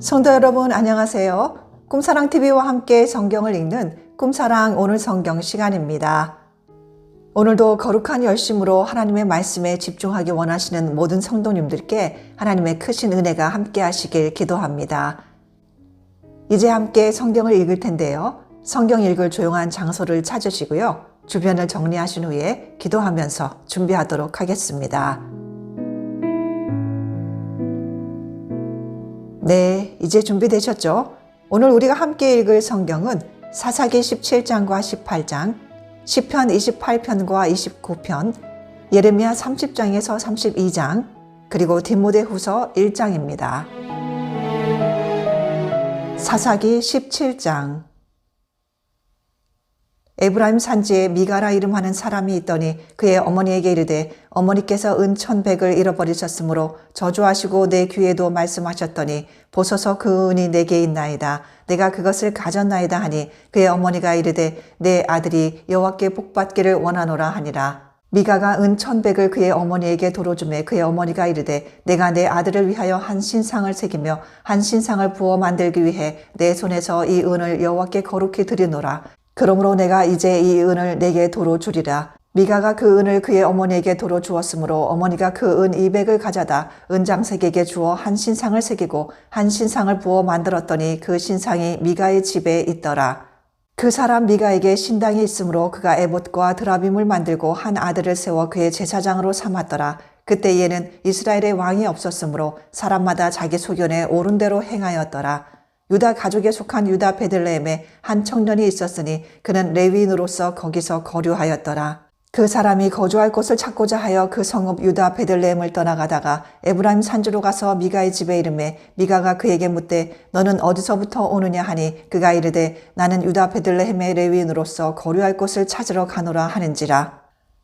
성도 여러분 안녕하세요. 꿈사랑TV와 함께 성경을 읽는 꿈사랑 오늘 성경 시간입니다. 오늘도 거룩한 열심으로 하나님의 말씀에 집중하기 원하시는 모든 성도님들께 하나님의 크신 은혜가 함께 하시길 기도합니다. 이제 함께 성경을 읽을 텐데요. 성경 읽을 조용한 장소를 찾으시고요. 주변을 정리하신 후에 기도하면서 준비하도록 하겠습니다. 네, 이제 준비되셨죠? 오늘 우리가 함께 읽을 성경은 사사기 17장과 18장, 시편 28편과 29편, 예레미야 30장에서 32장, 그리고 디모데후서 1장입니다. 사사기 17장 에브라임 산지에 미가라 이름하는 사람이 있더니 그의 어머니에게 이르되 어머니께서 은 천백을 잃어버리셨으므로 저주하시고 내 귀에도 말씀하셨더니 보소서 그 은이 내게 있나이다. 내가 그것을 가졌나이다 하니 그의 어머니가 이르되 내 아들이 여호와께 복받기를 원하노라 하니라. 미가가 은 천백을 그의 어머니에게 도로 주매 그의 어머니가 이르되 내가 내 아들을 위하여 한 신상을 새기며 한 신상을 부어 만들기 위해 내 손에서 이 은을 여호와께 거룩히 드리노라 그러므로 내가 이제 이 은을 내게 도로 주리라. 미가가 그 은을 그의 어머니에게 도로 주었으므로 어머니가 그은 200을 가져다 은장색에게 주어 한 신상을 새기고 한 신상을 부어 만들었더니 그 신상이 미가의 집에 있더라. 그 사람 미가에게 신당이 있으므로 그가 에봇과 드라빔을 만들고 한 아들을 세워 그의 제사장으로 삼았더라. 그때 얘는 이스라엘의 왕이 없었으므로 사람마다 자기 소견에 옳은 대로 행하였더라. 유다 가족에 속한 유다 베들레헴에 한 청년이 있었으니 그는 레위인으로서 거기서 거류하였더라. 그 사람이 거주할 곳을 찾고자 하여 그 성읍 유다 베들레헴을 떠나가다가 에브라임 산주로 가서 미가의 집에 이름에 미가가 그에게 묻되 너는 어디서부터 오느냐 하니 그가 이르되 나는 유다 베들레헴의 레위인으로서 거류할 곳을 찾으러 가노라 하는지라.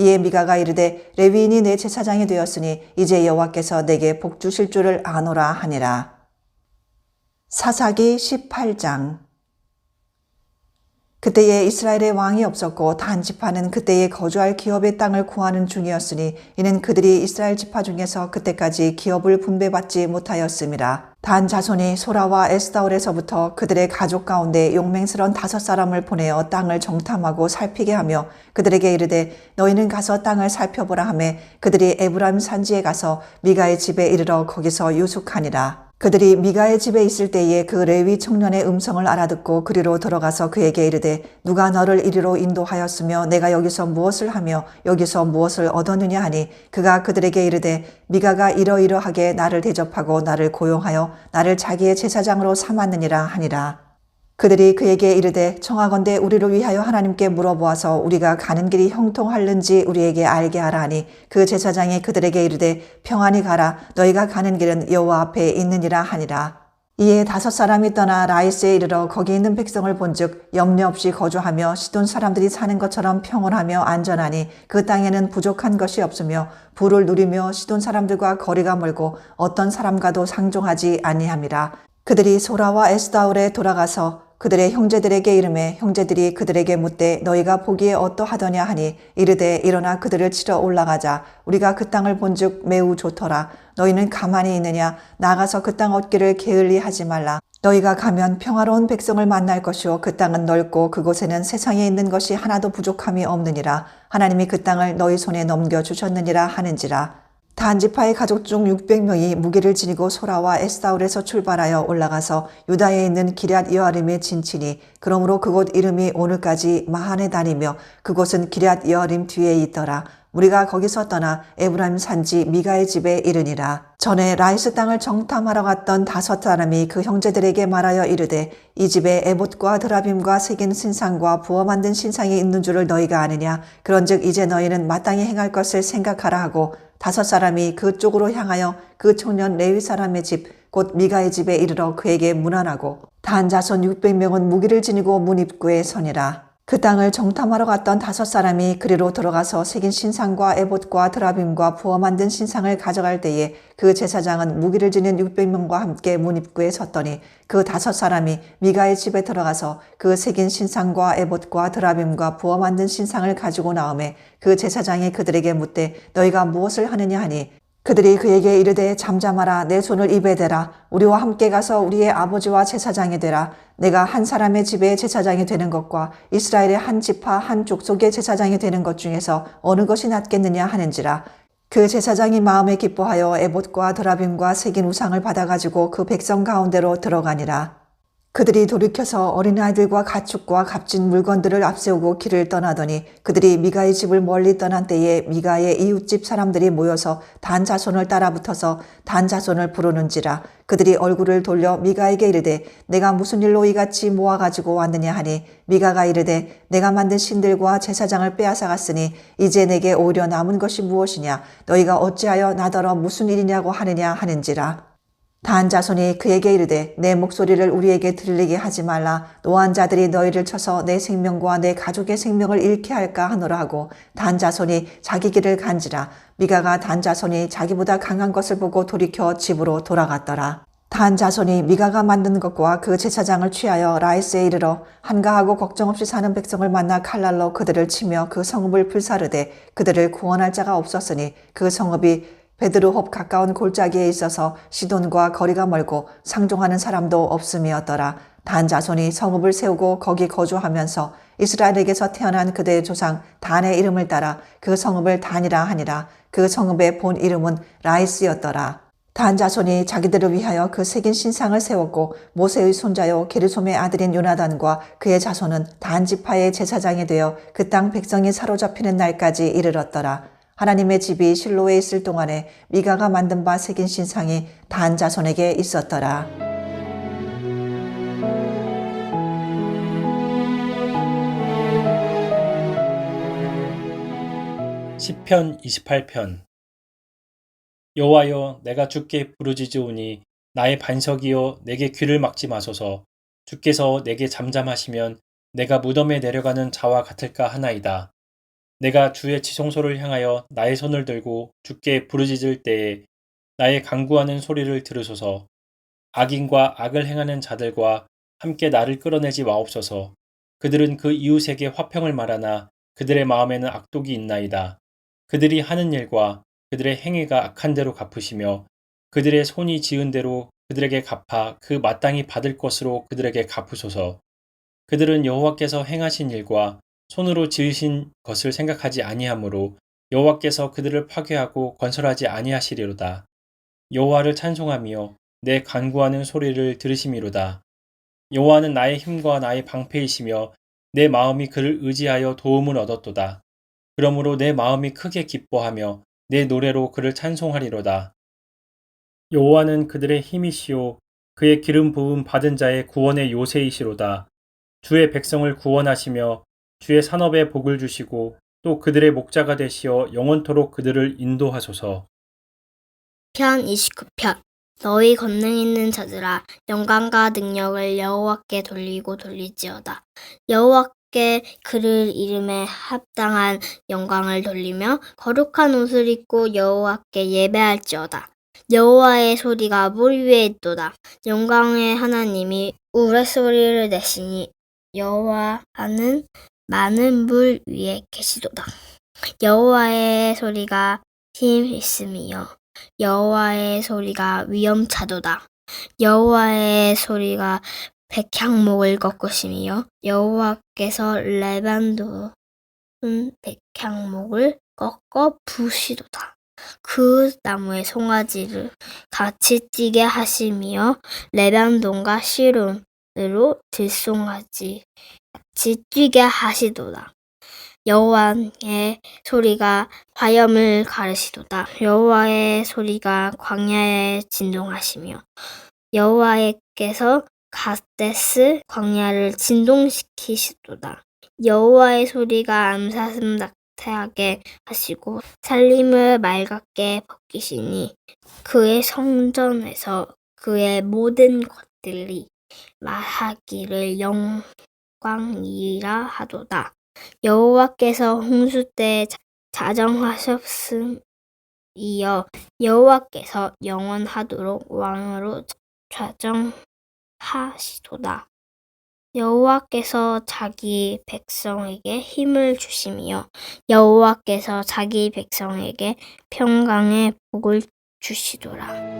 이에 미가가 이르되 레위인이 내 제사장이 되었으니 이제 여호와께서 내게 복 주실 줄을 아노라 하니라. 사사기 18장 그때에 이스라엘의 왕이 없었고 단 지파는 그때에 거주할 기업의 땅을 구하는 중이었으니 이는 그들이 이스라엘 지파 중에서 그때까지 기업을 분배받지 못하였음이라. 단 자손이 소라와 에스다올에서부터 그들의 가족 가운데 용맹스런 다섯 사람을 보내어 땅을 정탐하고 살피게 하며 그들에게 이르되 너희는 가서 땅을 살펴보라 하매 그들이 에브라임 산지에 가서 미가의 집에 이르러 거기서 유숙하니라. 그들이 미가의 집에 있을 때에 그 레위 청년의 음성을 알아듣고 그리로 들어가서 그에게 이르되 누가 너를 이리로 인도하였으며 내가 여기서 무엇을 하며 여기서 무엇을 얻었느냐 하니 그가 그들에게 이르되 미가가 이러이러하게 나를 대접하고 나를 고용하여 나를 자기의 제사장으로 삼았느니라 하니라. 그들이 그에게 이르되 청하건대 우리를 위하여 하나님께 물어보아서 우리가 가는 길이 형통할는지 우리에게 알게 하라 하니 그 제사장이 그들에게 이르되 평안히 가라. 너희가 가는 길은 여호와 앞에 있느니라 하니라. 이에 다섯 사람이 떠나 라이스에 이르러 거기 있는 백성을 본즉 염려 없이 거주하며 시돈 사람들이 사는 것처럼 평온하며 안전하니 그 땅에는 부족한 것이 없으며 부를 누리며 시돈 사람들과 거리가 멀고 어떤 사람과도 상종하지 아니함이라. 그들이 소라와 에스다울에 돌아가서 그들의 형제들에게 이름해 형제들이 그들에게 묻되 너희가 보기에 어떠하더냐 하니 이르되 일어나 그들을 치러 올라가자. 우리가 그 땅을 본즉 매우 좋더라. 너희는 가만히 있느냐? 나가서 그 땅 얻기를 게을리 하지 말라. 너희가 가면 평화로운 백성을 만날 것이요. 그 땅은 넓고 그곳에는 세상에 있는 것이 하나도 부족함이 없느니라. 하나님이 그 땅을 너희 손에 넘겨 주셨느니라 하는지라 단지파의 가족 중 600명이 무기를 지니고 소라와 에스다울에서 출발하여 올라가서 유다에 있는 기럇 여아림에 진치니 그러므로 그곳 이름이 오늘까지 마한에 다니며 그곳은 기럇 여아림 뒤에 있더라. 우리가 거기서 떠나 에브라임 산지 미가의 집에 이르니라. 전에 라이스 땅을 정탐하러 갔던 다섯 사람이 그 형제들에게 말하여 이르되 이 집에 에봇과 드라빔과 새긴 신상과 부어 만든 신상이 있는 줄을 너희가 아느냐. 그런즉 이제 너희는 마땅히 행할 것을 생각하라 하고 다섯 사람이 그쪽으로 향하여 그 청년 레위 사람의 집 곧 미가의 집에 이르러 그에게 문안하고 단 자손 600명은 무기를 지니고 문 입구에 서니라. 그 땅을 정탐하러 갔던 다섯 사람이 그리로 들어가서 새긴 신상과 에봇과 드라빔과 부어 만든 신상을 가져갈 때에 그 제사장은 무기를 지닌 600명과 함께 문 입구에 섰더니 그 다섯 사람이 미가의 집에 들어가서 그 새긴 신상과 에봇과 드라빔과 부어 만든 신상을 가지고 나오매 그 제사장이 그들에게 묻되 너희가 무엇을 하느냐 하니 그들이 그에게 이르되 잠잠하라 내 손을 입에 대라. 우리와 함께 가서 우리의 아버지와 제사장이 되라. 내가 한 사람의 집에 제사장이 되는 것과 이스라엘의 한 지파 한 족속의 제사장이 되는 것 중에서 어느 것이 낫겠느냐 하는지라. 그 제사장이 마음에 기뻐하여 에봇과 드라빔과 새긴 우상을 받아가지고 그 백성 가운데로 들어가니라 그들이 돌이켜서 어린아이들과 가축과 값진 물건들을 앞세우고 길을 떠나더니 그들이 미가의 집을 멀리 떠난 때에 미가의 이웃집 사람들이 모여서 단 자손을 따라붙어서 단 자손을 부르는지라 그들이 얼굴을 돌려 미가에게 이르되 내가 무슨 일로 이같이 모아가지고 왔느냐? 하니 미가가 이르되 내가 만든 신들과 제사장을 빼앗아 갔으니 이제 내게 오히려 남은 것이 무엇이냐? 너희가 어찌하여 나더러 무슨 일이냐고 하느냐? 하는지라 단 자손이 그에게 이르되 내 목소리를 우리에게 들리게 하지 말라. 노한 자들이 너희를 쳐서 내 생명과 내 가족의 생명을 잃게 할까 하노라 하고 단 자손이 자기 길을 간지라. 미가가 단 자손이 자기보다 강한 것을 보고 돌이켜 집으로 돌아갔더라. 단 자손이 미가가 만든 것과 그 제사장을 취하여 라이스에 이르러 한가하고 걱정 없이 사는 백성을 만나 칼날로 그들을 치며 그 성읍을 불사르되 그들을 구원할 자가 없었으니 그 성읍이 베드로홉 가까운 골짜기에 있어서 시돈과 거리가 멀고 상종하는 사람도 없음이었더라. 단 자손이 성읍을 세우고 거기 거주하면서 이스라엘에게서 태어난 그대의 조상 단의 이름을 따라 그 성읍을 단이라 하니라. 그 성읍의 본 이름은 라이스였더라. 단 자손이 자기들을 위하여 그 새긴 신상을 세웠고 모세의 손자요 게르솜의 아들인 요나단과 그의 자손은 단 지파의 제사장이 되어 그 땅 백성이 사로잡히는 날까지 이르렀더라. 하나님의 집이 실로에 있을 동안에 미가가 만든 바 새긴 신상이 단 자손에게 있었더라. 시편 28편. 여호와여 내가 주께 부르짖으오니 나의 반석이여 내게 귀를 막지 마소서. 주께서 내게 잠잠하시면 내가 무덤에 내려가는 자와 같을까 하나이다 내가 주의 지성소를 향하여 나의 손을 들고 주께 부르짖을 때에 나의 강구하는 소리를 들으소서. 악인과 악을 행하는 자들과 함께 나를 끌어내지 마옵소서. 그들은 그 이웃에게 화평을 말하나 그들의 마음에는 악독이 있나이다. 그들이 하는 일과 그들의 행위가 악한 대로 갚으시며 그들의 손이 지은 대로 그들에게 갚아 그 마땅히 받을 것으로 그들에게 갚으소서. 그들은 여호와께서 행하신 일과 손으로 지으신 것을 생각하지 아니하므로 여호와께서 그들을 파괴하고 건설하지 아니하시리로다. 여호와를 찬송하며 내 간구하는 소리를 들으심이로다. 여호와는 나의 힘과 나의 방패이시며 내 마음이 그를 의지하여 도움을 얻었도다. 그러므로 내 마음이 크게 기뻐하며 내 노래로 그를 찬송하리로다. 여호와는 그들의 힘이시요 그의 기름 부음 받은 자의 구원의 요새이시로다. 주의 백성을 구원하시며 주의 산업에 복을 주시고 또 그들의 목자가 되시어 영원토록 그들을 인도하소서. 편 29편. 너희 권능 있는 자들아 영광과 능력을 여호와께 돌리고 돌리지어다. 여호와께 그를 이름에 합당한 영광을 돌리며 거룩한 옷을 입고 여호와께 예배할지어다. 여호와의 소리가 물 위에 있도다. 영광의 하나님이 우레소리를 내시니 여호와는 많은 물 위에 계시도다 여호와의 소리가 힘 있음이요 여호와의 소리가 위엄차도다. 여호와의 소리가 백향목을 꺾으심이요 여호와께서 레반돈 백향목을 꺾어 부시도다. 그 나무의 송아지를 같이 뛰게 하심이요 레반돈과 시론으로 들송아지 같이 뛰게 하시도다. 여호와의 소리가 화염을 가르시도다. 여호와의 소리가 광야에 진동하시며 여호와께서 가데스 광야를 진동시키시도다. 여호와의 소리가 암사슴 낙태하게 하시고 살림을 맑게 벗기시니 그의 성전에서 그의 모든 것들이 말하기를 영영 광이라 하도다. 여호와께서 홍수 때 자- 자정하셨음 이어 여호와께서 영원하도록 왕으로 자정하시도다. 여호와께서 자기 백성에게 힘을 주시며 여호와께서 자기 백성에게 평강의 복을 주시도라.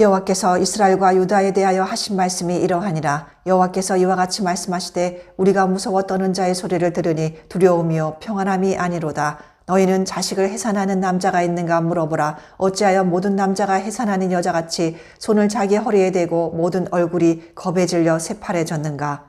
여호와께서 이스라엘과 유다에 대하여 하신 말씀이 이러하니라. 여호와께서 이와 같이 말씀하시되 우리가 무서워 떠는 자의 소리를 들으니 두려움이요 평안함이 아니로다. 너희는 자식을 해산하는 남자가 있는가 물어보라. 어찌하여 모든 남자가 해산하는 여자같이 손을 자기 허리에 대고 모든 얼굴이 겁에 질려 새파래졌는가?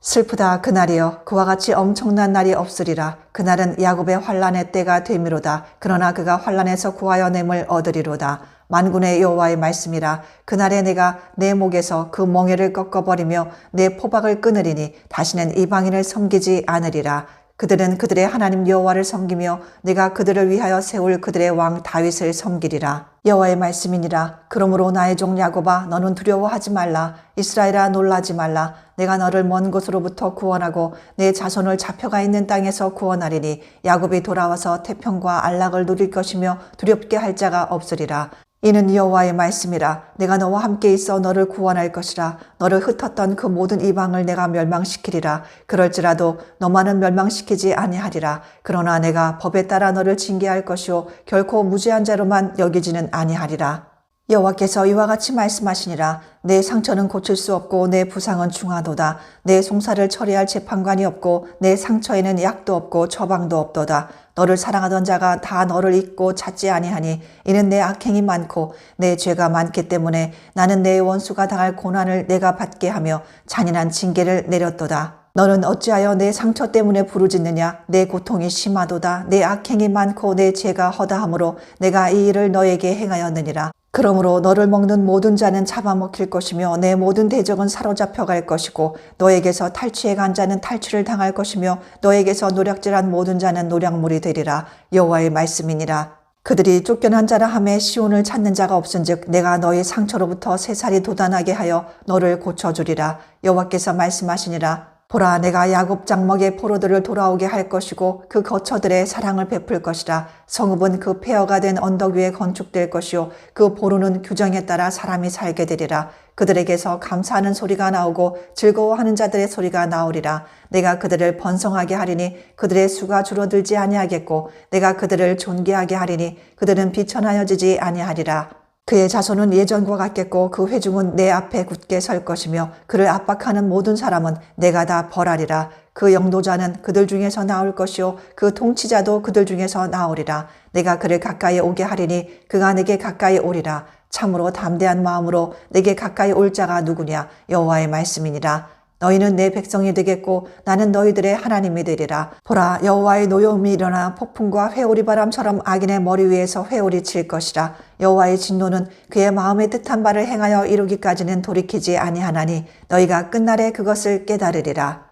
슬프다 그날이여. 그와 같이 엄청난 날이 없으리라. 그날은 야곱의 환란의 때가 되미로다. 그러나 그가 환란에서 구하여 냄을 얻으리로다 만군의 여호와의 말씀이라. 그날에 내가 내 목에서 그 멍에를 꺾어버리며 내 포박을 끊으리니 다시는 이방인을 섬기지 않으리라. 그들은 그들의 하나님 여호와를 섬기며 내가 그들을 위하여 세울 그들의 왕 다윗을 섬기리라. 여호와의 말씀이니라. 그러므로 나의 종 야곱아 너는 두려워하지 말라. 이스라엘아 놀라지 말라. 내가 너를 먼 곳으로부터 구원하고 내 자손을 잡혀가 있는 땅에서 구원하리니 야곱이 돌아와서 태평과 안락을 누릴 것이며 두렵게 할 자가 없으리라 이는 여호와의 말씀이라. 내가 너와 함께 있어 너를 구원할 것이라. 너를 흩었던 그 모든 이방을 내가 멸망시키리라. 그럴지라도 너만은 멸망시키지 아니하리라. 그러나 내가 법에 따라 너를 징계할 것이요. 결코 무죄한 자로만 여기지는 아니하리라 여호와께서 이와 같이 말씀하시니라. 내 상처는 고칠 수 없고 내 부상은 중하도다. 내 송사를 처리할 재판관이 없고 내 상처에는 약도 없고 처방도 없도다. 너를 사랑하던 자가 다 너를 잊고 찾지 아니하니 이는 내 악행이 많고 내 죄가 많기 때문에 나는 내 원수가 당할 고난을 내가 받게 하며 잔인한 징계를 내렸도다. 너는 어찌하여 내 상처 때문에 부르짖느냐? 내 고통이 심하도다. 내 악행이 많고 내 죄가 허다함으로 내가 이 일을 너에게 행하였느니라 그러므로 너를 먹는 모든 자는 잡아먹힐 것이며 내 모든 대적은 사로잡혀 갈 것이고 너에게서 탈취해 간 자는 탈취를 당할 것이며 너에게서 노략질한 모든 자는 노략물이 되리라. 여호와의 말씀이니라. 그들이 쫓겨난 자라 함에 시온을 찾는 자가 없은즉 내가 너의 상처로부터 새살이 돋아나게 하여 너를 고쳐 주리라. 여호와께서 말씀하시니라 보라 내가 야곱 장막의 포로들을 돌아오게 할 것이고 그 거처들의 사랑을 베풀 것이라. 성읍은 그 폐허가 된 언덕 위에 건축될 것이요. 그 보루는 규정에 따라 사람이 살게 되리라. 그들에게서 감사하는 소리가 나오고 즐거워하는 자들의 소리가 나오리라. 내가 그들을 번성하게 하리니 그들의 수가 줄어들지 아니하겠고 내가 그들을 존귀하게 하리니 그들은 비천하여지지 아니하리라 그의 자손은 예전과 같겠고 그 회중은 내 앞에 굳게 설 것이며 그를 압박하는 모든 사람은 내가 다 벌하리라. 그 영도자는 그들 중에서 나올 것이요 그 통치자도 그들 중에서 나오리라. 내가 그를 가까이 오게 하리니 그가 내게 가까이 오리라. 참으로 담대한 마음으로 내게 가까이 올 자가 누구냐 여호와의 말씀이니라. 너희는 내 백성이 되겠고 나는 너희들의 하나님이 되리라. 보라 여호와의 노여움이 일어나 폭풍과 회오리 바람처럼 악인의 머리 위에서 회오리 칠 것이라. 여호와의 진노는 그의 마음에 뜻한 바를 행하여 이루기까지는 돌이키지 아니하나니 너희가 끝날에 그것을 깨달으리라.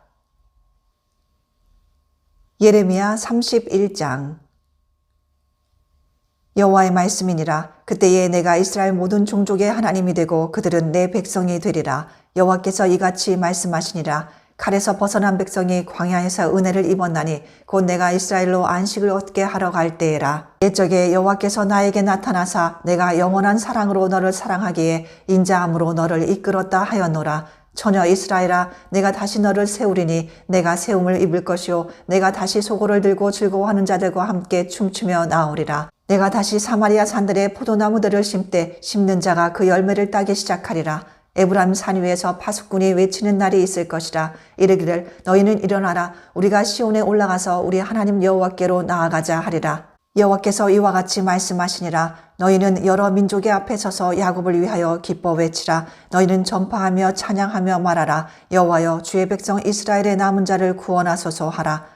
예레미야 31장 여호와의 말씀이니라 그때에 내가 이스라엘 모든 종족의 하나님이 되고 그들은 내 백성이 되리라 여호와께서 이같이 말씀하시니라. 칼에서 벗어난 백성이 광야에서 은혜를 입었나니 곧 내가 이스라엘로 안식을 얻게 하러 갈 때에라. 옛적에 여호와께서 나에게 나타나사 내가 영원한 사랑으로 너를 사랑하기에 인자함으로 너를 이끌었다 하였노라. 처녀 이스라엘아 내가 다시 너를 세우리니 내가 세움을 입을 것이요 내가 다시 소고를 들고 즐거워하는 자들과 함께 춤추며 나오리라. 내가 다시 사마리아 산들의 포도나무들을 심때 심는 자가 그 열매를 따기 시작하리라 에브라임 산 위에서 파수꾼이 외치는 날이 있을 것이라 이르기를 너희는 일어나라. 우리가 시온에 올라가서 우리 하나님 여호와께로 나아가자 하리라. 여호와께서 이와 같이 말씀하시니라. 너희는 여러 민족의 앞에 서서 야곱을 위하여 기뻐 외치라. 너희는 전파하며 찬양하며 말하라. 여호와여 주의 백성 이스라엘의 남은 자를 구원하소서 하라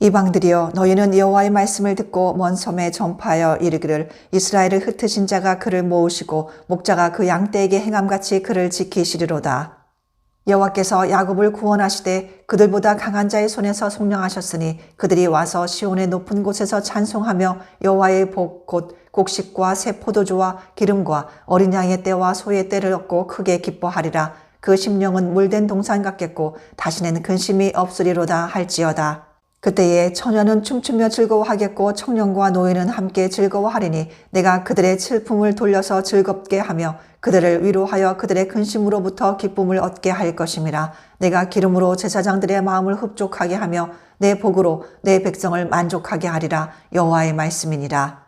이방들이여 너희는 여호와의 말씀을 듣고 먼 섬에 전파하여 이르기를 이스라엘을 흩으신 자가 그를 모으시고 목자가 그 양떼에게 행함같이 그를 지키시리로다. 여호와께서 야곱을 구원하시되 그들보다 강한 자의 손에서 속량하셨으니 그들이 와서 시온의 높은 곳에서 찬송하며 여호와의 복 곧 곡식과 새 포도주와 기름과 어린 양의 때와 소의 때를 얻고 크게 기뻐하리라 그 심령은 물된 동산 같겠고 다시는 근심이 없으리로다 할지어다 그때에 처녀는 춤추며 즐거워하겠고 청년과 노인은 함께 즐거워하리니 내가 그들의 슬픔을 돌려서 즐겁게 하며 그들을 위로하여 그들의 근심으로부터 기쁨을 얻게 할 것임이라. 내가 기름으로 제사장들의 마음을 흡족하게 하며 내 복으로 내 백성을 만족하게 하리라. 여호와의 말씀이니라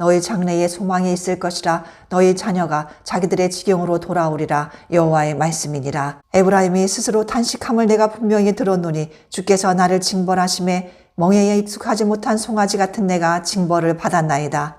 너희 장래에 소망이 있을 것이라 너희 자녀가 자기들의 지경으로 돌아오리라 여호와의 말씀이니라. 에브라임이 스스로 탄식함을 내가 분명히 들었노니 주께서 나를 징벌하심에 멍에에 익숙하지 못한 송아지 같은 내가 징벌을 받았나이다.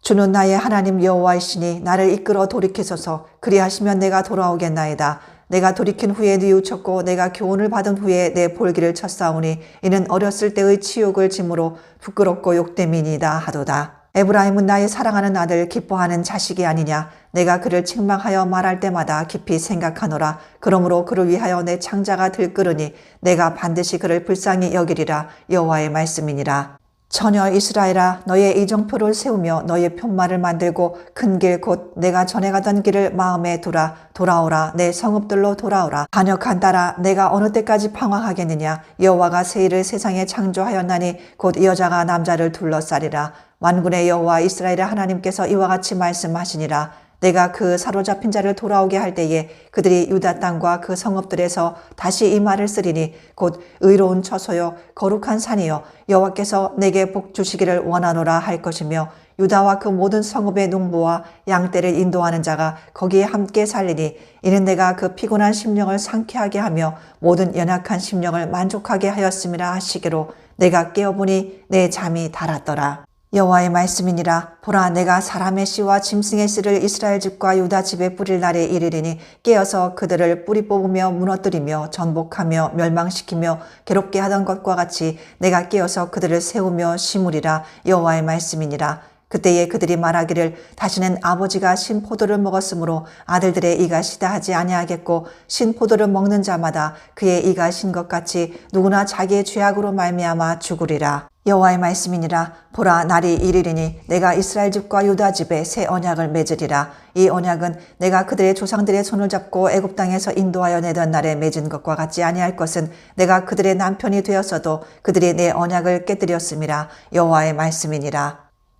주는 나의 하나님 여호와이시니 나를 이끌어 돌이키소서. 그리하시면 내가 돌아오겠나이다. 내가 돌이킨 후에 뉘우쳤고 내가 교훈을 받은 후에 내 볼기를 쳤사오니 이는 어렸을 때의 치욕을 짐으로 부끄럽고 욕됨이니다 하도다 에브라임은 나의 사랑하는 아들 기뻐하는 자식이 아니냐. 내가 그를 책망하여 말할 때마다 깊이 생각하노라. 그러므로 그를 위하여 내 창자가 들끓으니 내가 반드시 그를 불쌍히 여기리라. 여호와의 말씀이니라. 처녀 이스라엘아 너의 이정표를 세우며 너의 편말을 만들고 큰 길 곧 내가 전에 가던 길을 마음에 두라. 돌아오라. 내 성읍들로 돌아오라. 반역한 따라 내가 어느 때까지 방황하겠느냐? 여호와가 세일을 세상에 창조하였나니 곧 여자가 남자를 둘러싸리라 만군의 여호와 이스라엘의 하나님께서 이와 같이 말씀하시니라 내가 그 사로잡힌 자를 돌아오게 할 때에 그들이 유다 땅과 그 성읍들에서 다시 이 말을 쓰리니 곧 의로운 처소요 거룩한 산이요 여호와께서 내게 복 주시기를 원하노라 할 것이며 유다와 그 모든 성읍의 농부와 양떼를 인도하는 자가 거기에 함께 살리니 이는 내가 그 피곤한 심령을 상쾌하게 하며 모든 연약한 심령을 만족하게 하였음이라 하시기로 내가 깨어보니 내 잠이 달았더라. 여호와의 말씀이니라. 보라 내가 사람의 씨와 짐승의 씨를 이스라엘 집과 유다 집에 뿌릴 날에 이르리니 깨어서 그들을 뿌리 뽑으며 무너뜨리며 전복하며 멸망시키며 괴롭게 하던 것과 같이 내가 깨어서 그들을 세우며 심으리라. 여호와의 말씀이니라 그때에 그들이 말하기를 다시는 아버지가 신 포도를 먹었으므로 아들들의 이가 시다 하지 아니하겠고 신 포도를 먹는 자마다 그의 이가 신 것 같이 누구나 자기의 죄악으로 말미암아 죽으리라. 여호와의 말씀이니라. 보라 날이 이르리니 내가 이스라엘 집과 유다 집에 새 언약을 맺으리라. 이 언약은 내가 그들의 조상들의 손을 잡고 애굽 땅에서 인도하여 내던 날에 맺은 것과 같지 아니할 것은 내가 그들의 남편이 되었어도 그들이 내 언약을 깨뜨렸음이라. 여호와의 말씀이니라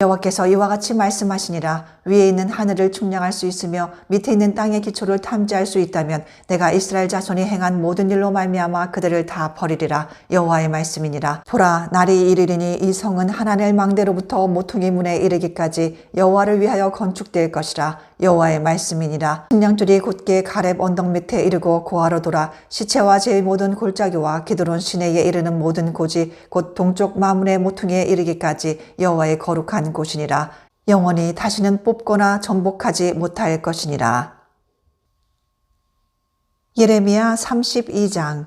여호와께서 이와 같이 말씀하시니라. 위에 있는 하늘을 측량할 수 있으며 밑에 있는 땅의 기초를 탐지할 수 있다면 내가 이스라엘 자손이 행한 모든 일로 말미암아 그들을 다 버리리라. 여호와의 말씀이니라. 보라 날이 이르리니 이 성은 하나넬 망대로부터 모퉁이 문에 이르기까지 여호와를 위하여 건축될 것이라 여호와의 말씀이니라. 측량줄이 곧게 가렙 언덕 밑에 이르고 고아로 돌아 시체와 제 모든 골짜기와 기드론 시내에 이르는 모든 고지 곧 동쪽 마문의 모퉁이에 이르기까지 여호와의 거룩한 곳이니라. 영원히 다시는 뽑거나 전복하지 못할 것이니라. 예레미야 32장.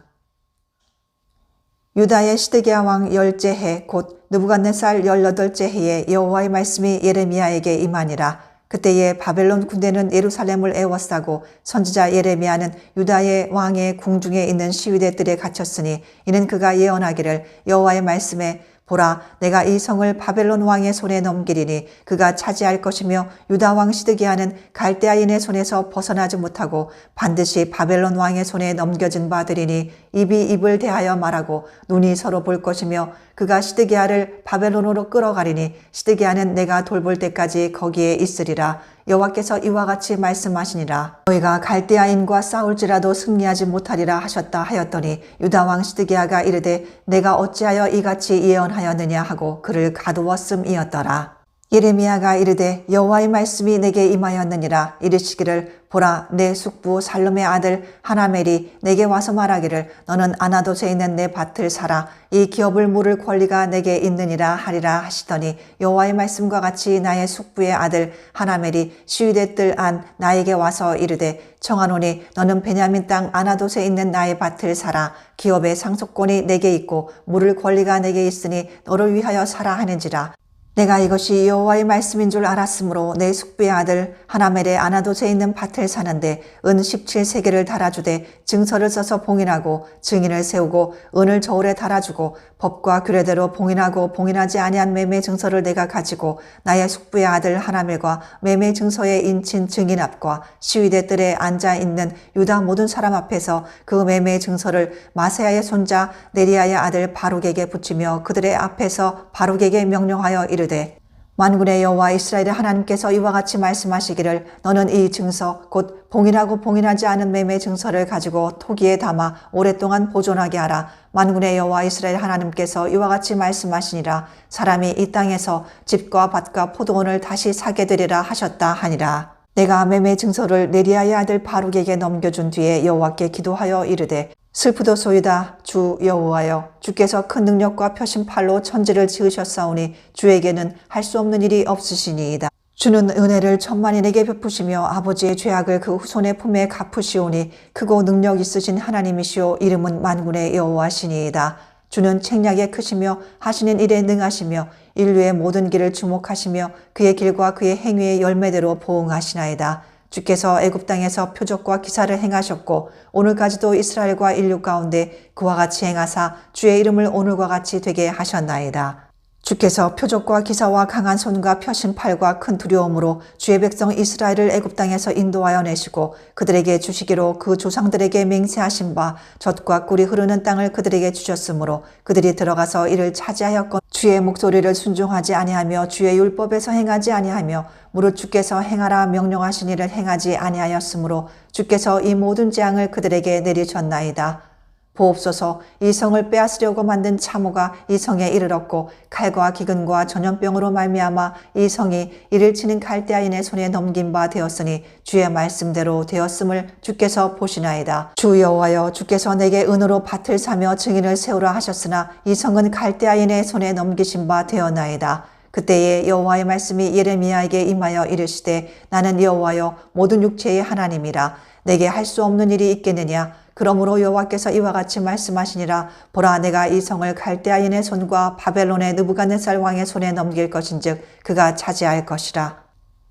유다의 시드기야 왕 열째 해 곧 느부갓네살 열여덟째 해에 여호와의 말씀이 예레미야에게 임하니라 그때에 바벨론 군대는 예루살렘을 애워싸고 선지자 예레미야는 유다의 왕의 궁중에 있는 시위대들에 갇혔으니 이는 그가 예언하기를 여호와의 말씀에 보라 내가 이 성을 바벨론 왕의 손에 넘기리니 그가 차지할 것이며 유다 왕 시드기야는 갈대아인의 손에서 벗어나지 못하고 반드시 바벨론 왕의 손에 넘겨진 바 되리니 입이 입을 대하여 말하고 눈이 서로 볼 것이며 그가 시드기야를 바벨론으로 끌어가리니 시드기야는 내가 돌볼 때까지 거기에 있으리라 여호와께서 이와 같이 말씀하시니라. 너희가 갈대아인과 싸울지라도 승리하지 못하리라 하셨다 하였더니 유다 왕 시드기야가 이르되 내가 어찌하여 이같이 예언하였느냐 하고 그를 가두었음이었더라 예레미야가 이르되 여호와의 말씀이 내게 임하였느니라 이르시기를 보라 내 숙부 살롬의 아들 하나멜이 내게 와서 말하기를 너는 아나도에 있는 내 밭을 사라 이 기업을 물을 권리가 내게 있느니라 하리라 하시더니 여호와의 말씀과 같이 나의 숙부의 아들 하나멜이 시위대 뜰 안 나에게 와서 이르되 청하노니 너는 베냐민 땅 아나도에 있는 나의 밭을 사라 기업의 상속권이 내게 있고 물을 권리가 내게 있으니 너를 위하여 사라 하는지라 내가 이것이 여호와의 말씀인 줄 알았으므로 내 숙부의 아들 하나멜의 아나도에 있는 밭을 사는데 은 17세계를 달아주되 증서를 써서 봉인하고 증인을 세우고 은을 저울에 달아주고 법과 규례대로 봉인하고 봉인하지 아니한 매매 증서를 내가 가지고 나의 숙부의 아들 하나멜과 매매 증서의 인친 증인 앞과 시위대 뜰에 앉아 있는 유다 모든 사람 앞에서 그 매매 증서를 마세야의 손자 네리야의 아들 바룩에게 붙이며 그들의 앞에서 바룩에게 명령하여 이르 되 만군의 여호와 이스라엘의 하나님께서 이와 같이 말씀하시기를 너는 이 증서 곧 봉인하고 봉인하지 않은 매매 증서를 가지고 토기에 담아 오랫동안 보존하게 하라. 만군의 여호와 이스라엘 하나님께서 이와 같이 말씀하시니라. 사람이 이 땅에서 집과 밭과 포도원을 다시 사게 되리라 하셨다 하니라 내가 매매 증서를 네리야의 아들 바룩에게 넘겨준 뒤에 여호와께 기도하여 이르되 슬프도소이다 주 여호와여 주께서 큰 능력과 표심팔로 천지를 지으셨사오니 주에게는 할 수 없는 일이 없으시니이다. 주는 은혜를 천만인에게 베푸시며 아버지의 죄악을 그 후손의 품에 갚으시오니 크고 능력 있으신 하나님이시오 이름은 만군의 여호와시니이다. 주는 책략에 크시며 하시는 일에 능하시며 인류의 모든 길을 주목하시며 그의 길과 그의 행위의 열매대로 보응하시나이다. 주께서 애굽 땅에서 표적과 기사를 행하셨고 오늘까지도 이스라엘과 인류 가운데 그와 같이 행하사 주의 이름을 오늘과 같이 되게 하셨나이다. 주께서 표적과 기사와 강한 손과 펴신 팔과 큰 두려움으로 주의 백성 이스라엘을 애굽 땅에서 인도하여 내시고 그들에게 주시기로 그 조상들에게 맹세하신 바 젖과 꿀이 흐르는 땅을 그들에게 주셨으므로 그들이 들어가서 이를 차지하였건 주의 목소리를 순종하지 아니하며 주의 율법에서 행하지 아니하며 무릇 주께서 행하라 명령하신 일을 행하지 아니하였으므로 주께서 이 모든 재앙을 그들에게 내리셨나이다. 보옵소서 이 성을 빼앗으려고 만든 참호가 이 성에 이르렀고 칼과 기근과 전염병으로 말미암아 이 성이 이를 치는 갈대아인의 손에 넘긴 바 되었으니 주의 말씀대로 되었음을 주께서 보시나이다. 주 여호와여 주께서 내게 은으로 밭을 사며 증인을 세우라 하셨으나 이 성은 갈대아인의 손에 넘기신 바 되었나이다. 그때에 여호와의 말씀이 예레미야에게 임하여 이르시되 나는 여호와여 모든 육체의 하나님이라 내게 할 수 없는 일이 있겠느냐 그러므로 여호와께서 이와 같이 말씀하시니라. 보라 내가 이 성을 갈대아인의 손과 바벨론의 느부갓네살 왕의 손에 넘길 것인즉 그가 차지할 것이라.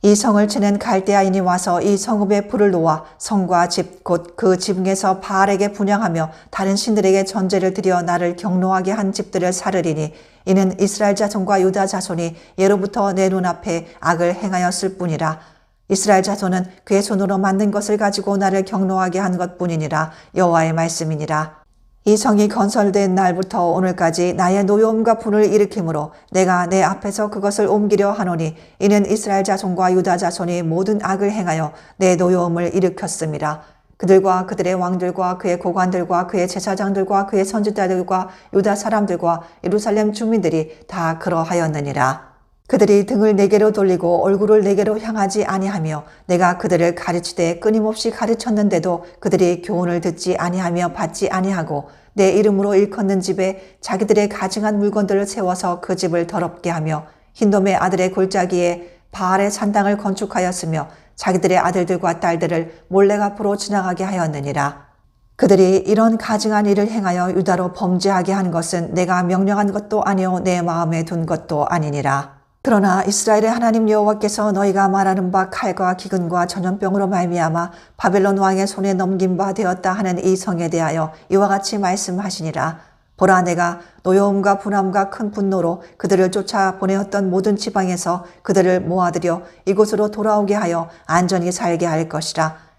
이 성을 치는 갈대아인이 와서 이 성읍에 불을 놓아 성과 집 곧 그 지붕에서 바알에게 분양하며 다른 신들에게 전제를 드려 나를 경노하게 한 집들을 사르리니 이는 이스라엘 자손과 유다 자손이 예로부터 내 눈앞에 악을 행하였을 뿐이라 이스라엘 자손은 그의 손으로 만든 것을 가지고 나를 경노하게 한 것뿐이니라 여호와의 말씀이니라 이 성이 건설된 날부터 오늘까지 나의 노여움과 분을 일으키므로 내가 내 앞에서 그것을 옮기려 하노니 이는 이스라엘 자손과 유다 자손이 모든 악을 행하여 내 노여움을 일으켰습니다. 그들과 그들의 왕들과 그의 고관들과 그의 제사장들과 그의 선지자들과 유다 사람들과 예루살렘 주민들이 다 그러하였느니라. 그들이 등을 내게로 돌리고 얼굴을 내게로 향하지 아니하며 내가 그들을 가르치되 끊임없이 가르쳤는데도 그들이 교훈을 듣지 아니하며 받지 아니하고 내 이름으로 일컫는 집에 자기들의 가증한 물건들을 세워서 그 집을 더럽게 하며 흰돔의 아들의 골짜기에 바알의 산당을 건축하였으며 자기들의 아들들과 딸들을 몰래 앞으로 지나가게 하였느니라. 그들이 이런 가증한 일을 행하여 유다로 범죄하게 한 것은 내가 명령한 것도 아니요 내 마음에 둔 것도 아니니라. 그러나 이스라엘의 하나님 여호와께서 너희가 말하는 바 칼과 기근과 전염병으로 말미암아 바벨론 왕의 손에 넘긴 바 되었다 하는 이 성에 대하여 이와 같이 말씀하시니라. 보라 내가 노여움과 분함과 큰 분노로 그들을 쫓아 보내었던 모든 지방에서 그들을 모아들여 이곳으로 돌아오게 하여 안전히 살게 할 것이라.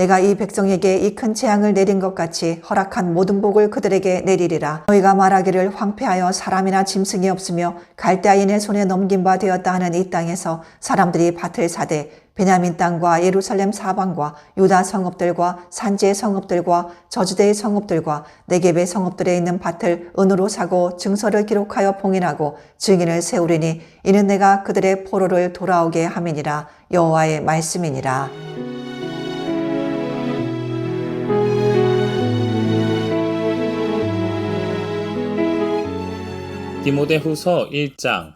내가 이 백성에게 이 큰 재앙을 내린 것 같이 허락한 모든 복을 그들에게 내리리라. 너희가 말하기를 황폐하여 사람이나 짐승이 없으며 갈대아인의 손에 넘긴 바 되었다 하는 이 땅에서 사람들이 밭을 사되 베냐민 땅과 예루살렘 사방과 유다 성읍들과 산지의 성읍들과 저주대의 성읍들과 네겝의 성읍들에 있는 밭을 은으로 사고 증서를 기록하여 봉인하고 증인을 세우리니 이는 내가 그들의 포로를 돌아오게 함이니라 여호와의 말씀이니라. 디모데후서 1장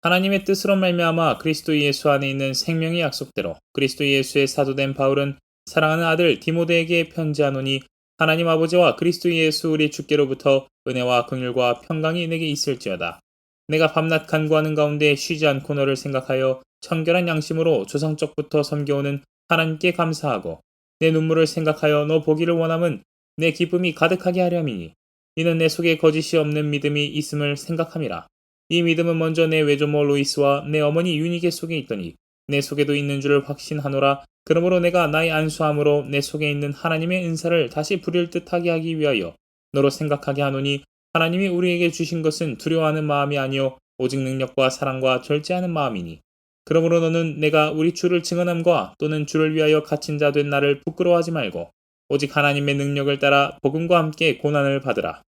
하나님의 뜻으로 말미암아 그리스도 예수 안에 있는 생명의 약속대로 그리스도 예수의 사도된 바울은 사랑하는 아들 디모데에게 편지하노니 하나님 아버지와 그리스도 예수 우리 주께로부터 은혜와 긍휼과 평강이 내게 있을지어다. 내가 밤낮 간구하는 가운데 쉬지 않고 너를 생각하여 청결한 양심으로 조상적부터 섬겨오는 하나님께 감사하고 내 눈물을 생각하여 너 보기를 원함은 내 기쁨이 가득하게 하렴이니 이는 내 속에 거짓이 없는 믿음이 있음을 생각함이라. 이 믿음은 먼저 내 외조모 로이스와 내 어머니 유니게 속에 있더니 내 속에도 있는 줄을 확신하노라. 그러므로 내가 나의 안수함으로 내 속에 있는 하나님의 은사를 다시 부릴 듯하게 하기 위하여 너로 생각하게 하노니 하나님이 우리에게 주신 것은 두려워하는 마음이 아니요 오직 능력과 사랑과 절제하는 마음이니 그러므로 너는 내가 우리 주를 증언함과 또는 주를 위하여 갇힌 자 된 나를 부끄러워하지 말고 오직 하나님의 능력을 따라 복음과 함께 고난을 받으라.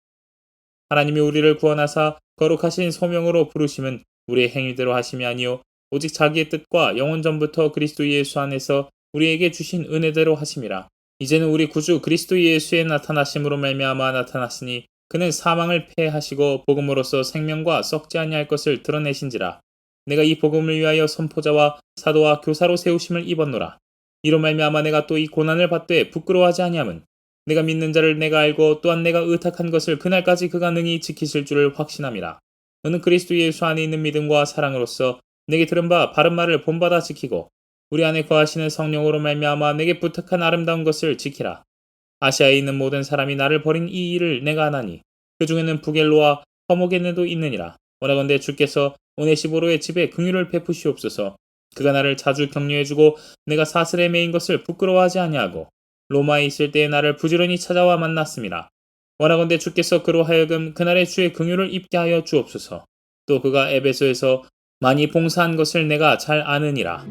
하나님이 우리를 구원하사 거룩하신 소명으로 부르심은 우리의 행위대로 하심이 아니요 오직 자기의 뜻과 영원 전부터 그리스도 예수 안에서 우리에게 주신 은혜대로 하심이라. 이제는 우리 구주 그리스도 예수의 나타나심으로 말미암아 나타났으니 그는 사망을 패하시고 복음으로써 생명과 썩지 아니할 것을 드러내신지라. 내가 이 복음을 위하여 선포자와 사도와 교사로 세우심을 입었노라. 이로 말미암아 내가 또 이 고난을 받되 부끄러워하지 아니함은 내가 믿는 자를 내가 알고 또한 내가 의탁한 것을 그날까지 그가 능히 지키실 줄을 확신함이라. 너는 그리스도 예수 안에 있는 믿음과 사랑으로서 내게 들은 바 바른 말을 본받아 지키고 우리 안에 거하시는 성령으로 말미암아 내게 부탁한 아름다운 것을 지키라. 아시아에 있는 모든 사람이 나를 버린 이 일을 내가 아나니 그 중에는 부겔로와 허모게네도 있느니라. 원하건대 주께서 오네시보로의 집에 긍휼을 베푸시옵소서. 그가 나를 자주 격려해주고 내가 사슬에 매인 것을 부끄러워하지 아니하고 로마에 있을 때에 나를 부지런히 찾아와 만났습니다. 원하건대 주께서 그로 하여금 그날의 주의 긍휼을 입게 하여 주옵소서. 또 그가 에베소에서 많이 봉사한 것을 내가 잘 아느니라.